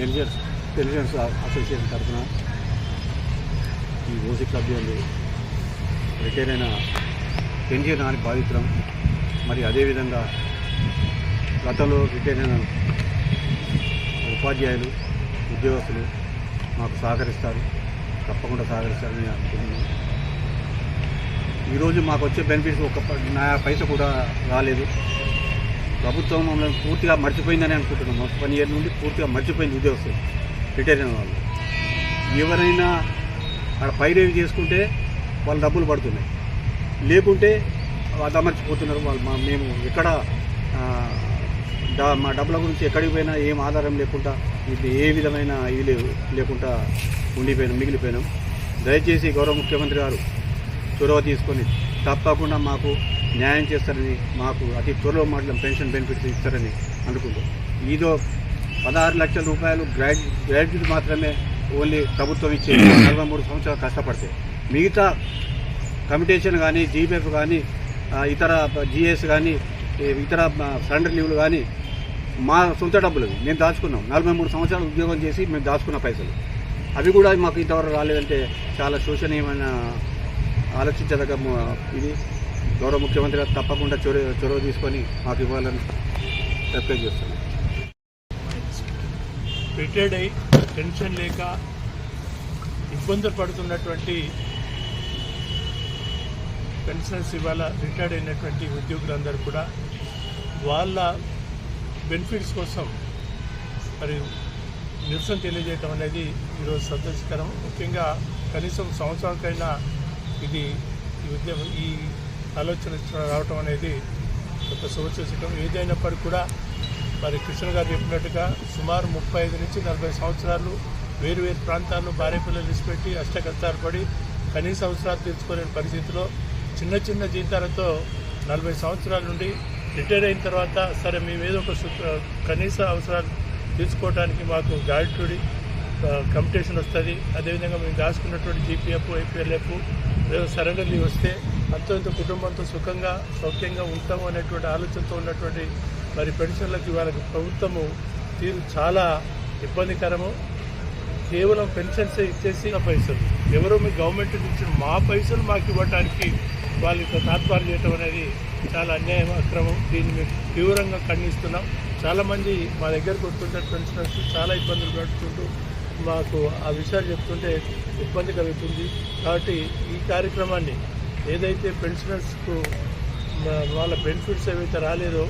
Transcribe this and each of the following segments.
టెలిజెన్స్ టెలిజెన్స్ association తరఫున ఈ OC club retire అయిన పెన్షన్ అని బాధితులం మరి అదేవిధంగా గతంలో రిటైర్ అయిన ఉపాధ్యాయులు ఉద్యోగస్తులు మాకు సహకరిస్తారు. తప్పకుండా సహకరిస్తారని అనుకుంటున్నాను. ఈరోజు మాకు వచ్చే బెనిఫిట్స్ ఒక నా పైస కూడా రాలేదు. ప్రభుత్వం మమ్మల్ని పూర్తిగా మర్చిపోయిందని అనుకుంటున్నాం. పని ఇయర్ నుండి పూర్తిగా మర్చిపోయింది ఉద్యోగస్తులు రిటైర్ అయిన వాళ్ళు. ఎవరైనా అక్కడ పైరేవి చేసుకుంటే వాళ్ళు డబ్బులు పడుతున్నాయి. లేకుంటే అమర్చిపోతున్నారు. వాళ్ళు మా మేము ఎక్కడ మా డబ్బుల గురించి ఎక్కడికి పోయినా ఏం ఆధారం లేకుండా ఇది ఏ విధమైన ఇది లేవు లేకుండా ఉండిపోయినాం మిగిలిపోయినాం. దయచేసి గౌరవ ముఖ్యమంత్రి గారు చొరవ తీసుకొని తప్పకుండా మాకు న్యాయం చేస్తారని మాకు అతి త్వరలో మాత్రం పెన్షన్ బెనిఫిట్స్ ఇస్తారని అనుకుంటాం. ఇదో పదహారు లక్షల రూపాయలు గ్రాడ్యు గ్రాడ్యుయేట్ మాత్రమే ఓన్లీ ప్రభుత్వం ఇచ్చే నలభై మూడు సంవత్సరాలు కష్టపడితే. మిగతా కమిటేషన్ కానీ జీపీఎఫ్ కానీ ఇతర జిఎస్ కానీ ఇతర సరెండర్ లీవ్లు కానీ మా సొంత డబ్బులు మేము దాచుకున్నాం. నలభై మూడు సంవత్సరాలు ఉద్యోగం చేసి మేము దాచుకున్న పైసలు. అవి కూడా మాకు ఇంతవరకు రాలేదంటే చాలా శోచనీయమైన ఆలోచించదగ్గ ఇది. గౌరవ ముఖ్యమంత్రి గారు తప్పకుండా చొరవ చొరవ తీసుకొని మాకు ఇవ్వాలని రిక్వెస్ట్ చేస్తున్నాం. రిటైర్డ్ అయి పెన్షన్ లేక ఇబ్బందులు పడుతున్నటువంటి పెన్షన్స్ ఇవాళ రిటైర్డ్ అయినటువంటి ఉద్యోగులందరూ కూడా వాళ్ళ బెనిఫిట్స్ కోసం మరి నిరసన తెలియజేయటం అనేది ఈరోజు సంతోషకరం. ముఖ్యంగా కనీసం సంవత్సరానికైనా ఇది ఈ ఉద్యమం ఈ ఆలోచన రావటం అనేది ఒక శుభసూచకం ఏదైనప్పటికీ కూడా మరి కృష్ణ గారు చెప్పినట్టుగా సుమారు ముప్పై ఐదు నుంచి నలభై సంవత్సరాలు వేరు వేరు ప్రాంతాల్లో భార్య పిల్లలు విడిచిపెట్టి అష్టకష్టాలు పడి కనీస అవసరాలు తీర్చుకోలేని పరిస్థితిలో చిన్న చిన్న జీతాలతో నలభై సంవత్సరాల నుండి రిటైర్ అయిన తర్వాత సరే మేము ఏదో ఒక సు- కనీస అవసరాలు తీర్చుకోవడానికి మాకు గ్రాడ్యుటీ కంపిటీషన్ వస్తుంది. అదేవిధంగా మేము దాచుకున్నటువంటి జీపీఎఫ్ ఐపీఎల్ఎఫ్ సరెండర్ వస్తే అంతో ఇంత కుటుంబంతో సుఖంగా సౌఖ్యంగా ఉంటాము అనేటువంటి ఆలోచనతో ఉన్నటువంటి మరి పెన్షన్లకు వాళ్ళకి ప్రభుత్వము తీరు చాలా ఇబ్బందికరము. కేవలం పెన్షన్స్ ఇచ్చేసి ఆ పైసలు. ఎవరో మీ గవర్నమెంట్ ఇచ్చిన మా పైసలు మాకు ఇవ్వడానికి వాళ్ళకి తాత్పర్యం చేయటం అనేది చాలా అన్యాయం అక్రమం. దీన్ని మేము తీవ్రంగా ఖండిస్తున్నాం. చాలామంది మా దగ్గరకు వస్తుంటే పెన్షనర్స్ చాలా ఇబ్బందులు పడుతుంటూ మాకు ఆ విషయాలు చెప్తుంటే ఇబ్బంది కలుగుతుంది. కాబట్టి ఈ కార్యక్రమాన్ని ఏదైతే పెన్షనర్స్కు వాళ్ళ బెనిఫిట్స్ ఏవైతే రాలేదో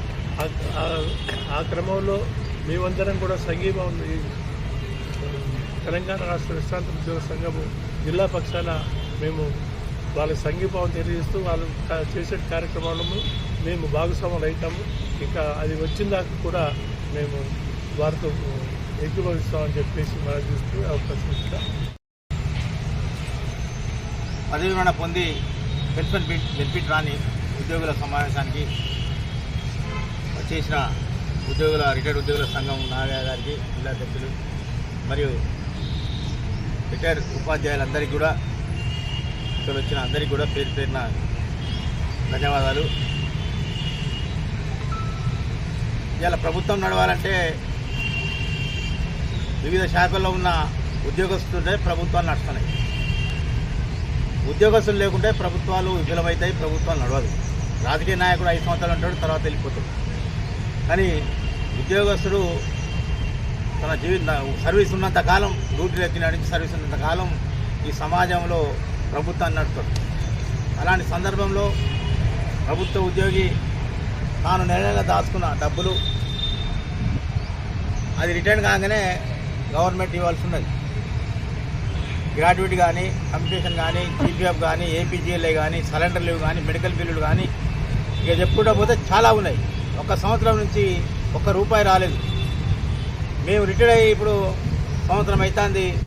ఆ- క్రమంలో మేమందరం కూడా సంఘీభావం తెలంగాణ రాష్ట్ర విశ్రాంత ఉద్యోగ సంఘము జిల్లా పక్షాన మేము వాళ్ళ సంఘీభావం తెలియజేస్తూ వాళ్ళు చేసే కార్యక్రమాలను మేము భాగస్వాములు అవుతాము. ఇంకా అది వచ్చిన దాకా కూడా మేము వారితో ఏకీభవిస్తామని చెప్పేసి మనం చూస్తూ అవకాశం ఇస్తాం పొంది పెన్షన్ బెనిఫిట్ రాని ఉద్యోగుల సమావేశానికి వచ్చేసిన ఉద్యోగుల రిటైర్డ్ ఉద్యోగుల సంఘం నాగయ్య గారికి జిల్లా అధ్యక్షులు మరియు రిటైర్డ్ ఉపాధ్యాయులందరికీ కూడా ఇక్కడ వచ్చిన అందరికీ కూడా పేరు పేరున ధన్యవాదాలు. ఇవాళ ప్రభుత్వం నడవాలంటే వివిధ శాఖల్లో ఉన్న ఉద్యోగస్తులే ప్రభుత్వాలు నడుస్తున్నాయి. ఉద్యోగస్తులు లేకుంటే ప్రభుత్వాలు విఫలమవుతాయి ప్రభుత్వాలు నడవదు. రాజకీయ నాయకుడు ఐదు సంవత్సరాలు ఉంటాడు తర్వాత వెళ్ళిపోతాడు. కానీ ఉద్యోగస్తుడు తన జీవిత సర్వీస్ ఉన్నంత కాలం డ్యూటీలు ఎక్కిన సర్వీస్ ఉన్నంత కాలం ఈ సమాజంలో ప్రభుత్వాన్ని నడుపుతాడు. అలాంటి సందర్భంలో ప్రభుత్వ ఉద్యోగి తాను నెల నెల దాచుకున్న డబ్బులు అది రిటర్న్ కాగానే గవర్నమెంట్ ఇవ్వాల్సి ఉన్నది. గ్రాడ్యుయేట్ కానీ కంపిటీషన్ కానీ జీపీఎఫ్ కానీ ఏపీజీఎల్ఏ కానీ సరెండర్ లీవ్ కానీ మెడికల్ బిల్లులు కానీ ఇక చెప్పుకుంటా పోతే చాలా ఉన్నాయి. ఒక సంవత్సరం నుంచి ఒక్క రూపాయి రాలేదు. మేము రిటైర్ అయ్యి ఇప్పుడు సంవత్సరం అవుతుంది